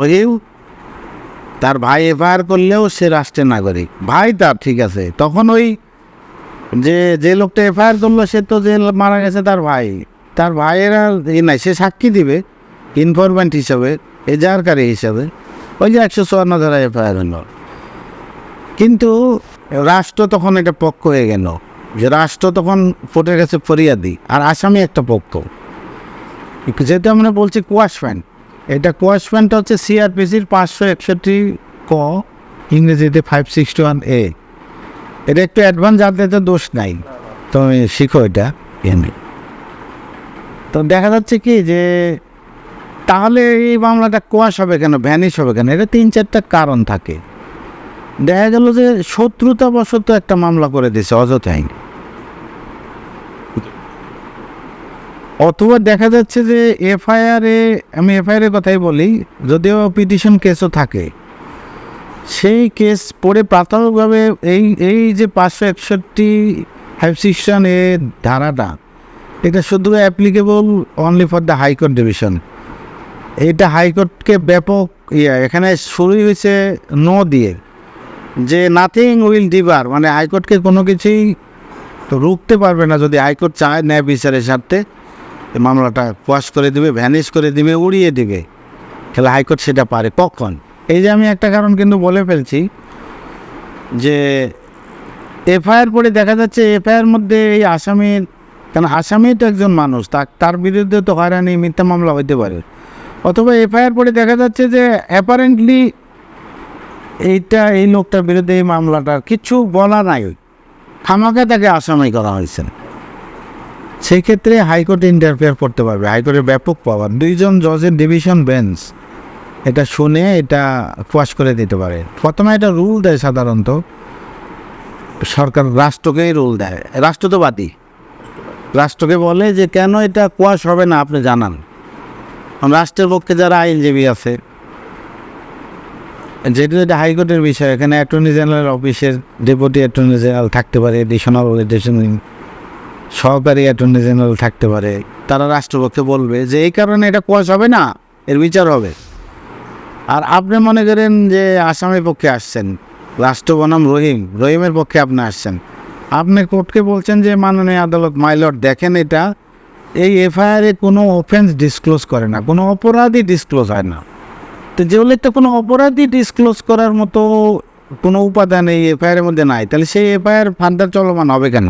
রহিম তার ভাই এফআইআর করলেও সে রাষ্ট্রের নাগরিক। ভাই তার, ঠিক আছে। তখন ওই যে যে লোকটা এফআইআর করল, সে তো যে মারা গেছে তার ভাই। তার ভাইয়েরা এই নাই, সে সাক্ষী দিবে ইনফরমেন্ট হিসাবে, এজাহারকারী হিসাবে। ওই যে একশো চুয়ান্ন ধারা এফআইআর হলো। কিন্তু রাষ্ট্র তখন এটা পক্ষ হয়ে গেল। যে রাষ্ট্র তখন ফুটে গেছে ফরিয়াদি, আর আসামি একটা পক্ষ। যেহেতু আমরা বলছি কোয়াশ কোয়াশফ্যান এটা কোয়াশফ্যানটা হচ্ছে সিআরপিসির পাঁচশো একষট্টি ক, ইংরেজিতে ফাইভ সিক্সটি ওয়ান এ এটা একটু অ্যাডভান্স জানতে তো দোষ নাই। তুমি শিখো এটা তো দেখা যাচ্ছে কি যে, তাহলে এই মামলাটা কোয়াশ হবে কেন, ভ্যানিশ হবে কেন? এটা তিন চারটা কারণ থাকে। দেখা গেল যে শত্রুতাবশত একটা মামলা করে দিয়েছে অযথাই অথবা দেখা যাচ্ছে যে এফআইআরে আমি এফআইআরের কথাই বলি, যদিও পিটিশন কেসও থাকে, সেই কেস পড়ে প্রাথমিকভাবে এই এই যে পাঁচশো একষট্টি ফাইভ সিক্সন এ ধারাটা, এটা শুধু applicable only for the high court division এইটা হাইকোর্টকে ব্যাপক ইয়ে এখানে শুরুই হয়েছে নো দিয়ে, যে নাথিং উইল ডিভার মানে হাইকোর্টকে কোনো কিছুই রুখতে পারবে না যদি হাইকোর্ট চায় ন্যায় বিচারের স্বার্থে। মামলাটা কোয়াশ করে দিবে ভ্যানিশ করে দিবে, উড়িয়ে দিবে। তাহলে হাইকোর্ট সেটা পারে কখন? এই যে আমি একটা কারণ কিন্তু বলে ফেলছি যে এফআইআর পরে দেখা যাচ্ছে এফআইআর মধ্যে এই আসামির কারণ আসামি তো একজন মানুষ তার তার বিরুদ্ধে তো হয়রানি, মিথ্যা মামলা হইতে পারে। অথবা এফআইআর পরে দেখা যাচ্ছে যে অ্যাপারেন্টলি এইটা, এই লোকটার বিরুদ্ধে এই মামলাটা কিছু বলা নাই। খামাকে তাকে আসামি করা হয়েছে। সেই ক্ষেত্রে হাইকোর্ট ইন্টারফেয়ার করতে পারবে। হাইকোর্টের ব্যাপক পাওয়ার দুইজন জজের ডিভিশন বেঞ্চ এটা শুনে এটা কোয়াশ করে দিতে পারে। প্রথমে এটা রুল দেয় সাধারণত। সরকার রাষ্ট্রকেই রুল দেয়। রাষ্ট্র তো বাদী। রাষ্ট্রকে বলে যে, কেন এটা কোয়াশ হবে না? আপনি জানান। রাষ্ট্রের পক্ষে যারা আইনজীবী আছে, যেহেতু এটা হাইকোর্টের বিষয়, এখানে অ্যাটর্নি জেনারেল অফিসের ডেপুটি অ্যাটর্নি জেনারেল থাকতে পারে এডিশনাল এডিশনাল সহকারী অ্যাটর্নি জেনারেল থাকতে পারে। তারা রাষ্ট্রপক্ষে বলবে যে, এই কারণে এটা কোয়াশ হবে না, এর বিচার হবে। আর আপনি মনে করেন যে, আসামের পক্ষে আসছেন, রাষ্ট্র বনাম রহিম, রহিমের পক্ষে আপনি আসছেন। আপনি কোর্টকে বলছেন যে, মাননীয় আদালত মাইলট দেখেন এটা, এই এফআইআরে কোনো অফেন্স ডিসক্লোজ করে না, কোনো অপরাধী ডিসক্লোজ হয় না। তো যেগুলো তো কোনো অপরাধী ডিসক্লোজ করার মতো কোনো উপাদান এই এফআইআরের মধ্যে নাই, তাহলে সেই এফআইআর ফার্দার চলমান হবে কেন?